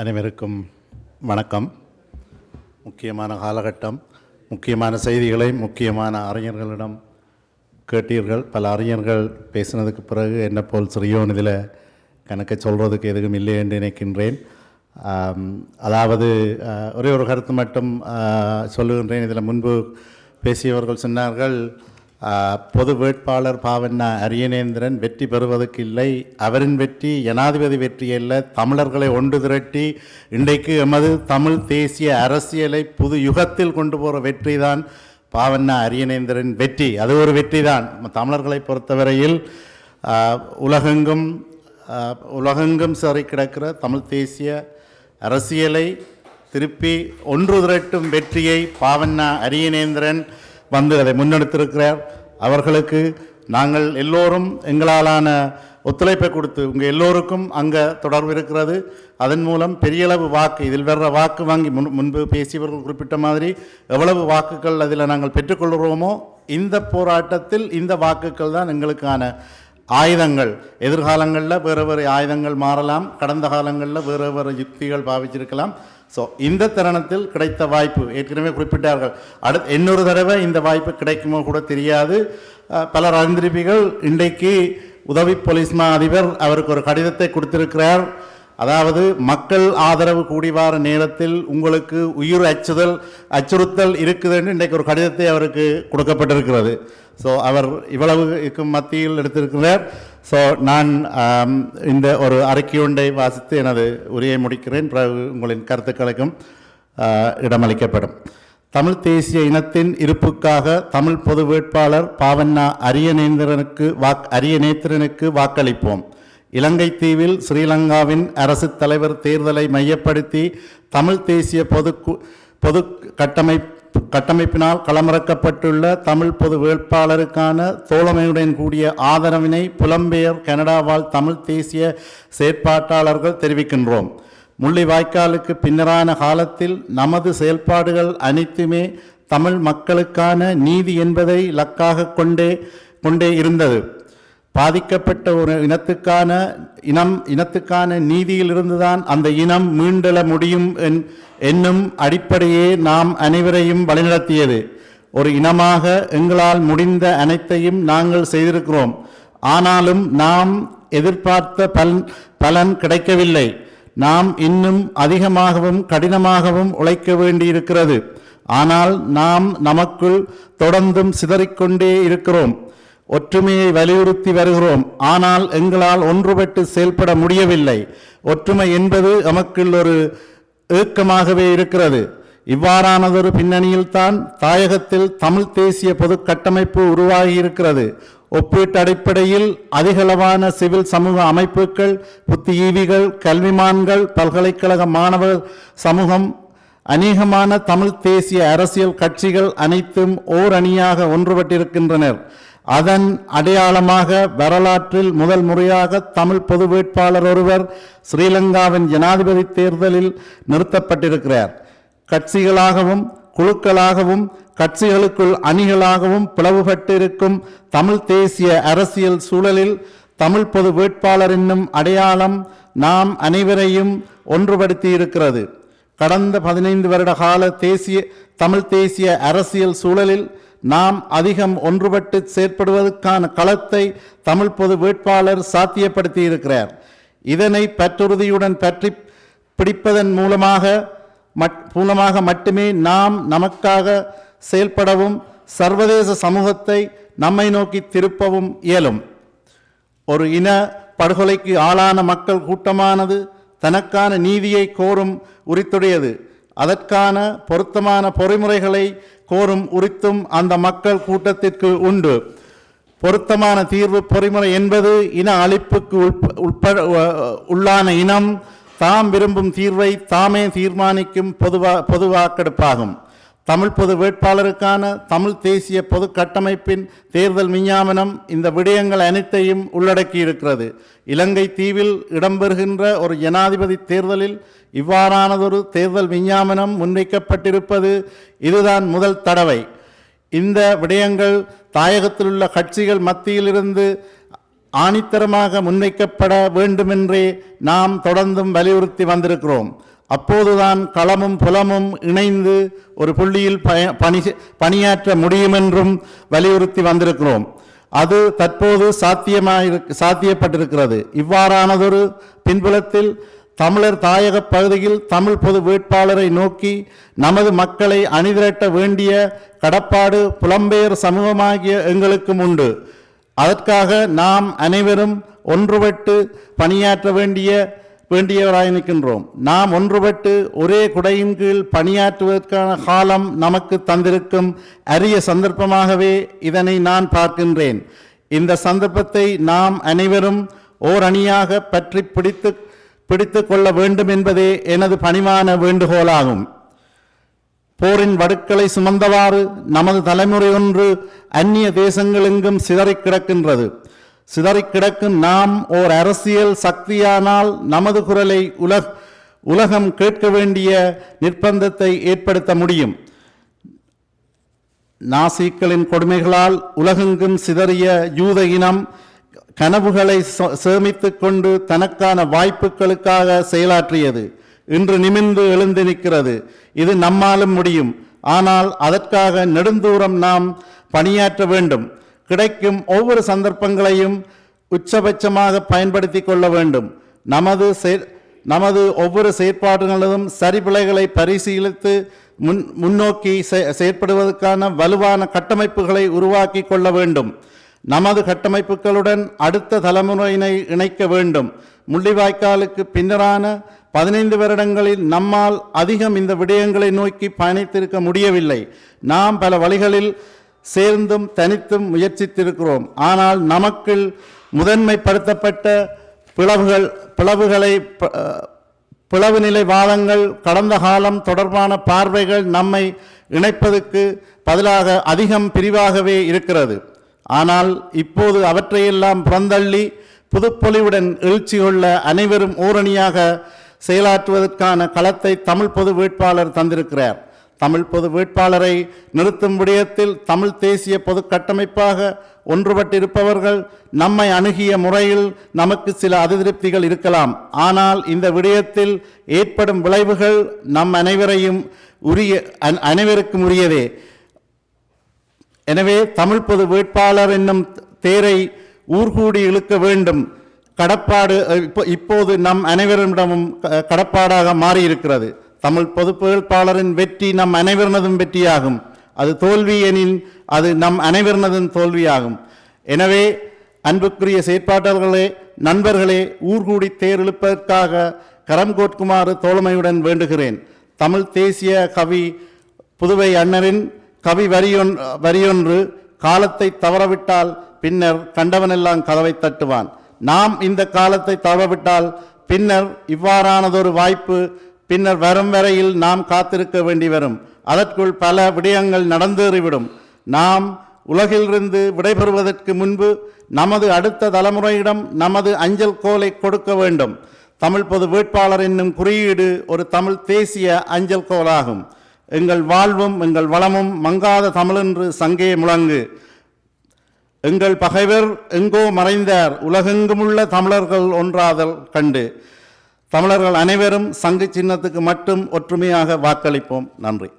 அனைவருக்கும் வணக்கம். முக்கியமான காலகட்டம் முக்கியமான செய்திகளை முக்கியமான அறிஞர்களிடம் கேட்டீர்கள். பல அறிஞர்கள் பேசினதுக்கு பிறகு என்ன போல் சிறியோன் இதில் கணக்கை சொல்கிறதுக்கு எதுவும் இல்லை என்று நினைக்கின்றேன். அதாவது ஒரே ஒரு கருத்து மட்டும் சொல்லுகின்றேன். இதில் முன்பு பேசியவர்கள் சொன்னார்கள் பொது வேட்பாளர் பாவண்ணா அரியநேந்திரன் வெற்றி பெறுவதற்கு இல்லை. அவரின் வெற்றி ஜனாதிபதி வெற்றி அல்ல. தமிழர்களை ஒன்று திரட்டி இன்றைக்கு எமது தமிழ் தேசிய அரசியலை புது யுகத்தில் கொண்டு போகிற வெற்றி தான் பாவண்ணா அரியநேந்திரன் வெற்றி. அது ஒரு வெற்றி தான் தமிழர்களை பொறுத்தவரையில் உலகெங்கும் உலகெங்கும் சிறை கிடக்கிற தமிழ் தேசிய அரசியலை திருப்பி ஒன்று திரட்டும் வெற்றியை பாவண்ணா அரியநேந்திரன் வந்து அதை முன்னெடுத்திருக்கிறார். அவர்களுக்கு நாங்கள் எல்லோரும் எங்களாலான ஒத்துழைப்பை கொடுத்து உங்கள் எல்லோருக்கும் அங்கே தொடர்பு இருக்கிறது. அதன் மூலம் பெரியளவு வாக்கு இதில் வர்ற வாக்கு வாங்கி முன் முன்பு பேசியவர்கள் குறிப்பிட்ட மாதிரி எவ்வளவு வாக்குகள் அதில் நாங்கள் பெற்றுக்கொள்கிறோமோ இந்த போராட்டத்தில் இந்த வாக்குகள் தான் எங்களுக்கான ஆயுதங்கள். எதிர்காலங்களில் வேறு வேறு ஆயுதங்கள் மாறலாம். கடந்த காலங்களில் வேறு வேறு யுக்திகள் பாவிச்சிருக்கலாம். ஸோ இந்த தருணத்தில் கிடைத்த வாய்ப்பு ஏற்கனவே குறிப்பிட்டார்கள். அடுத்து இன்னொரு தடவை இந்த வாய்ப்பு கிடைக்குமோ கூட தெரியாது. பல பலர் அறிந்திருப்பீர்கள் இன்றைக்கு உதவி போலீஸ் மா அதிபர் அவருக்கு ஒரு கடிதத்தை கொடுத்திருக்கிறார். அதாவது மக்கள் ஆதரவு கூடிவார நேரத்தில் உங்களுக்கு உயிர் அச்சுதல் அச்சுறுத்தல் இருக்குதுன்னு இன்றைக்கு ஒரு கடிதத்தை அவருக்கு கொடுக்கப்பட்டிருக்கிறது. ஸோ அவர் இவ்வளவு இருக்கும் மத்தியில் எடுத்திருக்கிறார். ஸோ நான் இந்த ஒரு அறிக்கையொன்றை வாசித்து எனது உரையை முடிக்கிறேன். பிறகு உங்களின் கருத்துக்களுக்கும் இடமளிக்கப்படும். தமிழ் தேசிய இனத்தின் இருப்புக்காக தமிழ் பொது வேட்பாளர் பாவண்ணா அரியநேந்திரனுக்கு வாக் அரியநேத்திரனுக்கு வாக்களிப்போம். இலங்கை தீவில் ஸ்ரீலங்காவின் அரசு தலைவர் தேர்தலை மையப்படுத்தி தமிழ் தேசிய பொது பொது கட்டமை கட்டமைப்பினால் களமிறக்கப்பட்டுள்ள தமிழ் பொது வேட்பாளருக்கான தோழமையுடன் கூடிய ஆதரவினை புலம்பெயர் கனடா வாழ் தமிழ் தேசிய செயற்பாட்டாளர்கள் தெரிவிக்கின்றோம். முள்ளிவாய்க்காலுக்கு பின்னரான காலத்தில் நமது செயல்பாடுகள் அனைத்துமே தமிழ் மக்களுக்கான நீதி என்பதை இலக்காக கொண்டே கொண்டே இருந்தது. பாதிக்கப்பட்ட ஒரு இனத்துக்கான இனம் இனத்துக்கான நீதியிலிருந்துதான் அந்த இனம் மீண்டெழ முடியும் என்- என்னும் அடிப்படையே நாம் அனைவரையும் வழிநடத்தியது. ஒரு இனமாக எங்களால் முடிந்த அனைத்தையும் நாங்கள் செய்திருக்கிறோம். ஆனாலும் நாம் எதிர்பார்த்த பலன் பலன் கிடைக்கவில்லை. நாம் இன்னும் அதிகமாகவும் கடினமாகவும் உழைக்க வேண்டியிருக்கிறது. ஆனால் நாம் நமக்குள் தொடர்ந்தும் சிதறிக்கொண்டே இருக்கிறோம். ஒற்றுமையை வலியுறுத்தி வருகிறோம். ஆனால் எங்களால் ஒன்றுபட்டு செயல்பட முடியவில்லை. ஒற்றுமை என்பது நமக்குள் ஒரு ஏக்கமாகவே இருக்கிறது. இவ்வாறானதொரு பின்னணியில்தான் தாயகத்தில் தமிழ் தேசிய பொது கட்டமைப்பு உருவாகியிருக்கிறது. ஒப்பீட்டு அடிப்படையில் அதிகளவான சிவில் சமூக அமைப்புகள் புத்திஜீவிகள் கல்விமான்கள் பல்கலைக்கழக மாணவர் சமூகம் அநேகமான தமிழ் தேசிய அரசியல் கட்சிகள் அனைத்தும் ஓர் அணியாக ஒன்றுபட்டிருக்கின்றனர். அதன் அடையாளமாக வரலாற்றில் முதல் முறையாக தமிழ் பொது வேட்பாளர் ஒருவர் ஸ்ரீலங்காவின் ஜனாதிபதி தேர்தலில் நிறுத்தப்பட்டிருக்கிறார். கட்சிகளாகவும் குழுக்களாகவும் கட்சிகளுக்குள் அணிகளாகவும் பிளவுபட்டிருக்கும் தமிழ் தேசிய அரசியல் சூழலில் தமிழ் பொது வேட்பாளர் என்னும் அடையாளம் நாம் அனைவரையும் ஒன்றுபடுத்தி இருக்கிறது கடந்த பதினைந்து வருட கால தேசிய தமிழ் தேசிய அரசியல் சூழலில் நாம் அதிகம் ஒன்றுபட்டு செயற்படுவதற்கான களத்தை தமிழ் பொது வேட்பாளர் சாத்தியப்படுத்தி இருக்கிறார் இதனை பற்றுறுதியுடன் பற்றி பிடிப்பதன் மூலமாக மட் மூலமாக மட்டுமே நாம் நமக்காக செயல்படவும் சர்வதேச சமூகத்தை நம்மை நோக்கி திருப்பவும் இயலும். ஒரு இன படுகொலைக்கு ஆளான மக்கள் கூட்டமானது தனக்கான நீதியை கோரும் உரித்துடையது. அதற்கான பொருத்தமான பொறிமுறைகளை கோரும் உரித்தும் அந்த மக்கள் கூட்டத்திற்கு உண்டு. பொருத்தமான தீர்வு பொறிமுறை என்பது இன அழிப்புக்கு உட்ப- உட்பட உள்ளான இனம். தாம் விரும்பும் தீர்வை தாமே தீர்மானிக்கும் பொதுவா பொதுவாக்கெடுப்பாகும். தமிழ் பொது வேட்பாளருக்கான தமிழ் தேசிய பொது கட்டமைப்பின் தேர்தல் விஞ்ஞாபனம் இந்த விடயங்கள் அனைத்தையும் உள்ளடக்கி இருக்கிறது இலங்கை தீவில் இடம்பெறுகின்ற ஒரு ஜனாதிபதி தேர்தலில் இவ்வாறானதொரு தேர்தல் விஞ்ஞாபனம் முன்வைக்கப்பட்டிருப்பது இதுதான் முதல் தடவை. இந்த விடயங்கள் தாயகத்தில் உள்ள கட்சிகள் மத்தியிலிருந்து ஆணித்தரமாக முன்வைக்கப்பட வேண்டுமென்றே நாம் தொடர்ந்தும் வலியுறுத்தி வந்திருக்கிறோம். அப்போதுதான் களமும் புலமும் இணைந்து ஒரு புள்ளியில் பய பணி பணியாற்ற முடியுமென்றும் வலியுறுத்தி வந்திருக்கிறோம். அது தற்போது சாத்தியமாக சாத்தியப்பட்டிருக்கிறது. இவ்வாறானதொரு பின்புலத்தில் தமிழர் தாயக பகுதியில் தமிழ் பொது வேட்பாளரை நோக்கி நமது மக்களை அணிதிரட்ட வேண்டிய கடப்பாடு புலம்பெயர் சமூகமாகிய எங்களுக்கும் உண்டு. அதற்காக நாம் அனைவரும் ஒன்றுபட்டு பணியாற்ற வேண்டிய வேண்டியவராய் நிற்கின்றோம். நாம் ஒன்றுபட்டு ஒரே குடையின் கீழ் பணியாற்றுவதற்கான காலம் நமக்கு தந்திருக்கும் அரிய சந்தர்ப்பமாகவே இதனை நான் பார்க்கின்றேன். இந்த சந்தர்ப்பத்தை நாம் அனைவரும் ஓர் அணியாக பற்றி பிடித்து பிடித்து கொள்ள வேண்டும் என்பதே எனது பணிவான வேண்டுகோளாகும். போரின் வடுக்களை சுமந்தவாறு நமது தலைமுறை ஒன்று அந்நிய தேசங்களெங்கும் சிதறிக் கிடக்கின்றது. சிதறிக் கிடக்கும் நாம் ஓர் அரசியல் சக்தியானால் நமது குரலை உலக உலகம் கேட்க வேண்டிய நிர்பந்தத்தை ஏற்படுத்த முடியும். நாசிக்களின் கொடுமைகளால் உலகெங்கும் சிதறிய யூத இனம் கனவுகளை சேமித்து கொண்டு தனக்கான வாய்ப்புகளுக்காக செயலாற்றியது. இன்று நிமிர்ந்து எழுந்து நிற்கிறது. இது நம்மாலும் முடியும். ஆனால் அதற்காக நெடுந்தூரம் நாம் பணியாற்ற வேண்டும். கிடைக்கும் ஒவ்வொரு சந்தர்ப்பங்களையும் உச்சபட்சமாக பயன்படுத்தி கொள்ள வேண்டும். நமது செய- நமது ஒவ்வொரு செயற்பாடுகளிலும் சரிபிழைகளை பரிசீலித்து முன் முன்னோக்கி செ- செயற்படுவதற்கான வலுவான கட்டமைப்புகளை உருவாக்கி கொள்ள வேண்டும். நமது கட்டமைப்புகளுடன் அடுத்த தலைமுறையினை இணைக்க வேண்டும். முள்ளிவாய்க்காலுக்கு பின்னரான பதினைந்து வருடங்களில் நம்மால் அதிகம் இந்த விடயங்களை நோக்கி பயணித்திருக்க முடியவில்லை. நாம் பல வழிகளில் சேர்ந்தும் தனித்தும் முயற்சித்திருக்கிறோம். ஆனால் நமக்குள் முதன்மைப்படுத்தப்பட்ட பிளவுகள் பிளவுகளை ப- பிளவு நிலை வாதங்கள் கடந்த காலம் தொடர்பான பார்வைகள் நம்மை இணைப்பதற்கு பதிலாக அதிகம் பிரிவாகவே இருக்கிறது. ஆனால் இப்போது அவற்றையெல்லாம் புறந்தள்ளி புதுப்பொலிவுடன் எழுச்சி கொள்ள அனைவரும் ஓரணியாக செயலாற்றுவதற்கான களத்தை தமிழ் பொது வேட்பாளர் தந்திருக்கிறார். தமிழ் பொது வேட்பாளரை நிறுத்தும் விடயத்தில் தமிழ் தேசிய பொது கட்டமைப்பாக ஒன்றுபட்டிருப்பவர்கள் நம்மை அணுகிய முறையில் நமக்கு சில அதிருப்திகள் இருக்கலாம். ஆனால் இந்த விடயத்தில் ஏற்படும் விளைவுகள் நம் அனைவரையும் உரிய அனைவருக்கும் உரியதே. எனவே தமிழ் பொது வேட்பாளர் என்னும் தேரை ஊர்கூடி இழுக்க வேண்டும். கடப்பாடு இப்போ- இப்போது நம் அனைவரிடமும் க- கடப்பாடாக மாறியிருக்கிறது. தமிழ் பொது வேட்பாளரின் வெற்றி நம் அனைவரினதும் வெற்றியாகும். அது தோல்வி எனின் அது நம் அனைவரினதும் தோல்வியாகும். எனவே அன்புக்குரிய செயற்பாட்டாளர்களே நண்பர்களே ஊர்கூடி தேரிழுப்பதற்காக கரம் கோட்குமாறு தோழமையுடன் வேண்டுகிறேன். தமிழ் தேசிய கவி புதுவை அண்ணரின் கவி வரியொன் வரியொன்று காலத்தை தவறவிட்டால் பின்னர் கண்டவனெல்லாம் கதவை தட்டுவான். நாம் இந்த காலத்தை தவறவிட்டால் பின்னர் இவ்வாறானதொரு வாய்ப்பு பின்னர் வரும் வரையில் நாம் காத்திருக்க வேண்டி வரும். அதற்குள் பல விடயங்கள் நடந்தேறிவிடும். நாம் உலகிலிருந்து விடைபெறுவதற்கு முன்பு நமது அடுத்த தலைமுறையிடம் நமது அஞ்சல் கோலை கொடுக்க வேண்டும். தமிழ் பொது வேட்பாளர் என்னும் குறியீடு ஒரு தமிழ் தேசிய அஞ்சல் கோலாகும். எங்கள் வாழ்வும் எங்கள் வளமும் மங்காத தமிழென்று சங்கே முழங்கு. எங்கள் பகைவர் எங்கோ மறைந்தார். உலகெங்குமுள்ள தமிழர்கள் ஒன்றாதல் கண்டு. தமிழர்கள் அனைவரும் சங்கு சின்னத்துக்கு மட்டும் ஒற்றுமையாக வாக்களிப்போம். நன்றி.